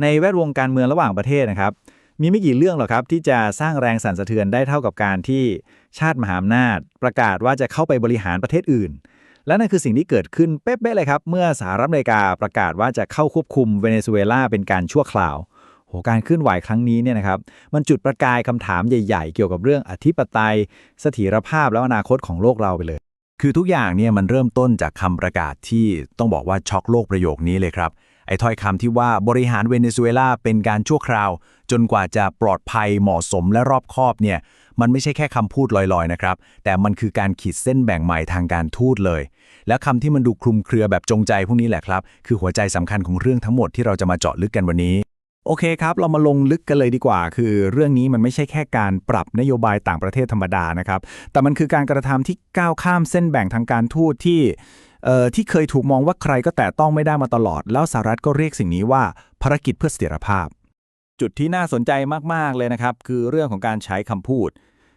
ในแวดวงการเมืองระหว่างประเทศนะครับ มีไม่กี่เรื่องหรอกครับ ที่จะสร้างแรงสั่นสะเทือนได้เท่ากับการที่ชาติมหาอำนาจ ประกาศว่าจะเข้าไปบริหารประเทศอื่น และนั่นคือสิ่งที่เกิดขึ้นเป๊ะๆเลยครับ เมื่อสหรัฐอเมริกาประกาศว่าจะเข้าควบคุมเวเนซุเอลาเป็นการชั่วคราวโหการเคลื่อนไหวครั้งนี้เนี่ยนะครับมันจุดประกายคำถามใหญ่ ๆ เกี่ยวกับเรื่องอธิปไตยเสถียรภาพและอนาคตของโลกเราไปเลย คือทุกอย่างเนี่ยมันเริ่มต้นจากคำประกาศที่ต้องบอกว่าช็อกโลกประโยคนี้เลยครับ อ้ถ้อยคำที่ว่าบริหารเวเนซุเอลาเป็นการชั่วคราว จนกว่าจะปลอดภัยเหมาะสมและรอบคอบเนี่ยมันไม่ใช่แค่คำพูดลอยๆนะครับ แต่มันคือการขีดเส้นแบ่งใหม่ทางการทูตเลย แล้วคำที่มันดูคลุมเครือแบบจงใจพวกนี้แหละครับ คือหัวใจสำคัญของเรื่องทั้งหมดที่เราจะมาเจาะลึกกันวันนี้โอเคครับ เรามาลงลึกกันเลยดีกว่า คือเรื่องนี้มันไม่ใช่แค่การปรับนโยบายต่างประเทศธรรมดานะครับ แต่มันคือการกระทำที่ก้าวข้ามเส้นแบ่งทางการทูตที่ ที่เคยถูกมองว่าใครก็แตะต้องไม่ได้มาตลอด แล้วสหรัฐก็เรียกสิ่งนี้ว่าภารกิจเพื่อเสถียรภาพ จุดที่น่าสนใจมาก ๆ เลยนะครับ คือเรื่องของการใช้คำพูด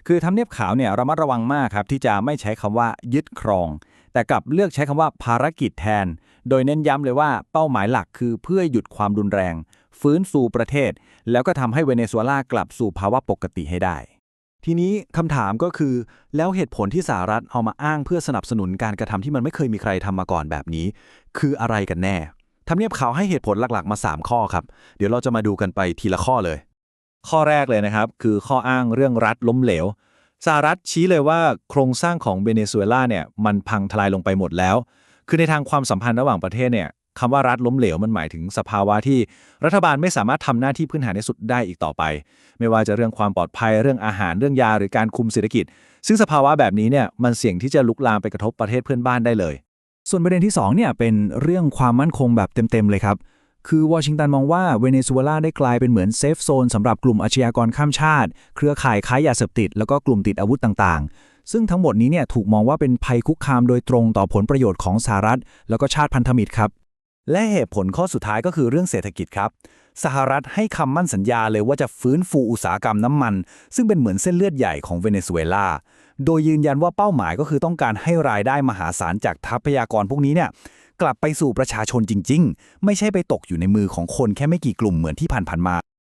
คือทำเนียบขาวเนี่ยระมัดระวังมากครับที่จะไม่ใช้คำว่ายึดครอง แต่กลับเลือกใช้คำว่าภารกิจแทน โดยเน้นย้ำเลยว่าเป้าหมายหลักคือเพื่อหยุดความรุนแรง ฟื้นฟูประเทศ แล้วก็ทำให้เวเนซุเอลากลับสู่ภาวะปกติให้ได้ ทีนี้คำถามก็คือ แล้วเหตุผลที่สหรัฐเอามาอ้างเพื่อสนับสนุนการกระทำที่มันไม่เคยมีใครทำมาก่อนแบบนี้ คืออะไรกันแน่ทำเนียบขาวให้เหตุผลหลักๆ มา 3 ข้อครับ เดี๋ยวเราจะมาดูกันไปทีละข้อเลย ข้อแรกเลยนะครับ คือข้ออ้างเรื่องรัฐล้มเหลวสหรัฐชี้เลยว่าโครงสร้างของเวเนซุเอลาเนี่ยมันพังทลายลงไปหมดแล้ว คือในทางความสัมพันธ์ระหว่างประเทศเนี่ย คำว่ารัฐล้มเหลวมันหมายถึงสภาวะที่รัฐบาลไม่สามารถทำหน้าที่พื้นฐานในสุดได้อีกต่อไป ไม่ว่าจะเรื่องความปลอดภัยเรื่องอาหารเรื่องยาหรือการคุมเศรษฐกิจ ซึ่งสภาวะแบบนี้เนี่ยมันเสี่ยงที่จะลุกลามไปกระทบประเทศเพื่อนบ้านได้เลย ส่วนประเด็นที่2เนี่ยเป็นเรื่องความมั่นคงแบบเต็มๆเลยครับคือวอชิงตันมองว่าเวเนซุเอลาได้กลายเป็นเหมือนเซฟโซนสำหรับกลุ่มอาชญากรข้ามชาติ เครือข่ายค้ายาเสพติด แล้วก็กลุ่มติดอาวุธต่างๆ ซึ่งทั้งหมดนี้เนี่ยถูกมองว่าเป็นภัยคุกคามโดยตรงต่อผลประโยชน์ของสหรัฐ แล้วก็ชาติพันธมิตรครับ และเหตุผลข้อสุดท้ายก็คือเรื่องเศรษฐกิจครับ สหรัฐให้คำมั่นสัญญาเลยว่าจะฟื้นฟูอุตสาหกรรมน้ำมัน ซึ่งเป็นเหมือนเส้นเลือดใหญ่ของเวเนซุเอลา โดยยืนยันว่าเป้าหมายก็คือต้องการให้รายได้มหาศาลจากทรัพยากรพวกนี้เนี่ยกลับไปสู่ประชาชนจริง ๆ ไม่ใช่ไปตกอยู่ในมือของคนแค่ไม่กี่กลุ่มเหมือนที่ผ่านๆมา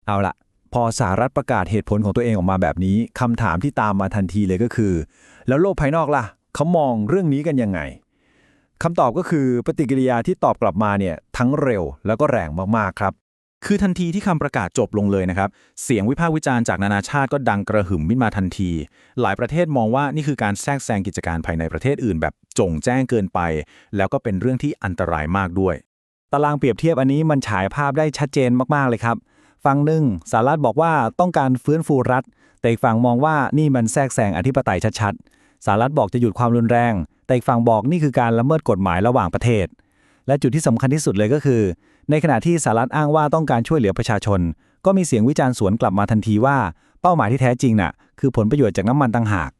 เอาละพอสหรัฐประกาศเหตุผลของตัวเองออกมาแบบนี้คำถามที่ตามมาทันทีเลยก็คือ แล้วโลกภายนอกล่ะเขามองเรื่องนี้กันยังไง คำตอบก็คือปฏิกิริยาที่ตอบกลับมาเนี่ยทั้งเร็วแล้วก็แรงมากๆครับ คือทันทีที่คำประกาศจบลงเลยนะครับ เสียงวิพากษ์วิจารณ์จากนานาชาติก็ดังกระหึ่มขึ้นมาทันที หลายประเทศมองว่านี่คือการแทรกแซงกิจการภายในประเทศอื่น แบบจงแจ้งเกินไป แล้วก็เป็นเรื่องที่อันตรายมากด้วย ตารางเปรียบเทียบอันนี้มันฉายภาพได้ชัดเจนมากๆเลยครับฝั่งหนึ่งสหรัฐบอกว่าต้องการฟื้นฟูรัฐ แต่อีกฝั่งมองว่านี่มันแทรกแซงอธิปไตยชัดๆสหรัฐบอกจะหยุดความรุนแรง แต่อีกฝั่งบอกนี่คือการละเมิดกฎหมายระหว่างประเทศ และจุดที่สำคัญที่สุดเลยก็คือ ในขณะที่สหรัฐอ้างว่าต้องการช่วยเหลือประชาชน ก็มีเสียงวิจารณ์สวนกลับมาทันทีว่า เป้าหมายที่แท้จริงน่ะคือผลประโยชน์จากน้ำมันต่างหาก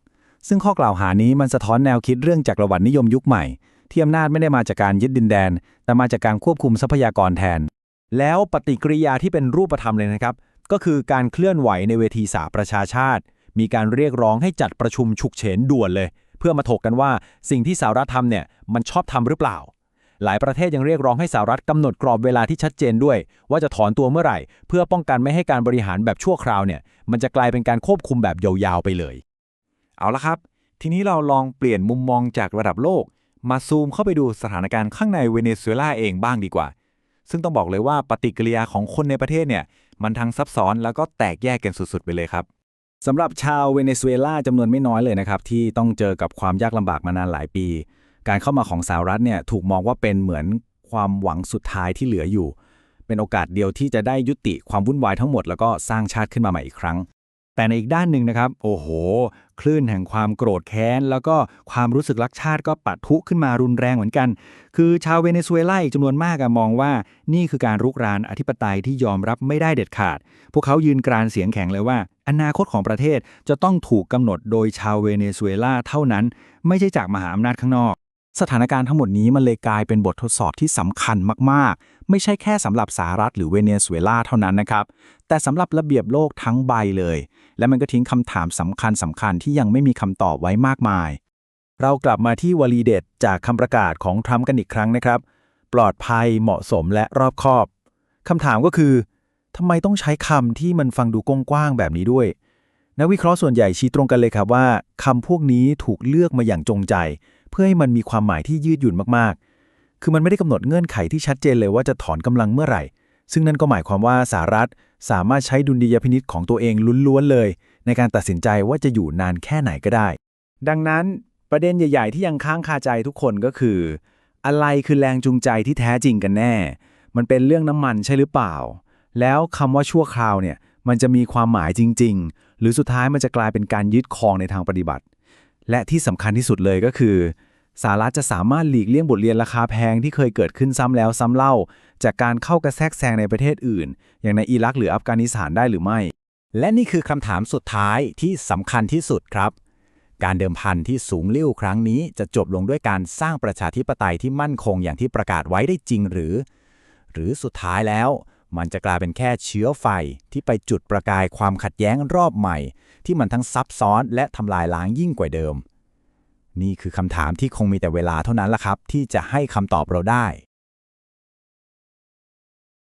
ซึ่งข้อกล่าวหานี้มันสะท้อนแนวคิดเรื่องจักรวรรดินิยมยุคใหม่ ที่อำนาจไม่ได้มาจากการยึดดินแดน แต่มาจากการควบคุมทรัพยากรแทน แล้วปฏิกิริยาที่เป็นรูปธรรมเลยนะครับ ก็คือการเคลื่อนไหวในเวทีสาประชาชาติ มีการเรียกร้องให้จัดประชุมฉุกเฉินด่วนเลย เพื่อมาถกกันว่าสิ่งที่สหรัฐทำเนี่ยมันชอบทำหรือเปล่า หลายประเทศยังเรียกร้องให้สหรัฐกำหนดกรอบเวลาที่ชัดเจนด้วย ว่าจะถอนตัวเมื่อไหร่ เพื่อป้องกันไม่ให้การบริหารแบบชั่วคราวเนี่ยมันจะกลายเป็นการควบคุมแบบยาวๆไปเลย เอาละครับ ทีนี้เราลองเปลี่ยนมุมมองจากระดับโลก มาซูมเข้าไปดูสถานการณ์ข้างในเวเนซุเอลาเองบ้างดีกว่า ซึ่งต้องบอกเลยว่าปฏิกิริยาของคนในประเทศเนี่ยมันทั้งซับซ้อนแล้วก็แตกแยกกันสุดๆไปเลยครับ สำหรับชาวเวเนซุเอลาจำนวนไม่น้อยเลยนะครับ ที่ต้องเจอกับความยากลำบากมานานหลายปี การเข้ามาของสหรัฐเนี่ยถูกมองว่าเป็นเหมือนความหวังสุดท้ายที่เหลืออยู่ เป็นโอกาสเดียวที่จะได้ยุติความวุ่นวายทั้งหมด แล้วก็สร้างชาติขึ้นมาใหม่อีกครั้ง แต่ในอีกด้านหนึ่งนะครับ โอ้โห คลื่นแห่งความโกรธแค้น แล้วก็ความรู้สึกรักชาติก็ปะทุขึ้นมารุนแรงเหมือนกัน คือชาวเวเนซุเอลาอีกจำนวนมากอมองว่านี่คือการรุกรานอธิปไตยที่ยอมรับไม่ได้เด็ดขาด พวกเขายืนกรานเสียงแข็งเลยว่า อนาคตของประเทศจะต้องถูกกำหนดโดยชาวเวเนซุเอลาเท่านั้น ไม่ใช่จากมหาอำนาจข้างนอก สถานการณ์ทั้งหมดนี้มันเลยกลายเป็นบททดสอบที่สำคัญมากๆ ไม่ใช่แค่สำหรับสหรัฐหรือเวเนซุเอลาเท่านั้นนะครับ แต่สำหรับระเบียบโลกทั้งใบเลย และมันก็ทิ้งคำถามสำคัญสำคัญที่ยังไม่มีคำตอบไว้มากมาย เรากลับมาที่วลีเด็ดจากคำประกาศของทรัมป์กันอีกครั้งนะครับ ปลอดภัยเหมาะสมและรอบคอบคำถามก็คือทำไมต้องใช้คำที่มันฟังดูกว้างๆแบบนี้ด้วย นักวิเคราะห์ส่วนใหญ่ชี้ตรงกันเลยครับว่าคำพวกนี้ถูกเลือกมาอย่างจงใจ พื่อให้มันมีความหมายที่ยืดหยุ่นมากๆ คือมันไม่ได้กำหนดเงื่อนไขที่ชัดเจนเลยว่าจะถอนกำลังเมื่อไหร่ ซึ่งนั่นก็หมายความว่าสหรัฐสามารถใช้ดุลยพินิษของตัวเองล้วนๆเลย ในการตัดสินใจว่าจะอยู่นานแค่ไหนก็ได้ ดังนั้นประเด็นใหญ่ ๆ ที่ยังค้างคาใจทุกคนก็คือ อะไรคือแรงจูงใจที่แท้จริงกันแน่ มันเป็นเรื่องน้ำมันใช่หรือเปล่า แล้วคำว่าชั่วคราวเนี่ยมันจะมีความหมายจริง ๆ หรือสุดท้ายมันจะกลายเป็นการยึดครองในทางปฏิบัติ และที่สำคัญที่สุดเลยก็คือ สหรัฐจะสามารถหลีกเลี่ยงบทเรียนราคาแพงที่เคยเกิดขึ้นซ้ำแล้วซ้ำเล่า จากการเข้ากระแทกแซงในประเทศอื่น อย่างในอิรักหรืออัฟกานิสถานได้หรือไม่ และนี่คือคำถามสุดท้ายที่สำคัญที่สุดครับ การเดิมพันที่สูงเลิ่วครั้งนี้จะจบลงด้วยการสร้างประชาธิปไตยที่มั่นคงอย่างที่ประกาศไว้ได้จริงหรือ หรือสุดท้ายแล้ว มันจะกลายเป็นแค่เชื้อไฟที่ไปจุดประกายความขัดแย้งรอบใหม่ ที่มันทั้งซับซ้อนและทำลายล้างยิ่งกว่าเดิม นี่คือคำถามที่คงมีแต่เวลาเท่านั้นละครับ ที่จะให้คำตอบเราได้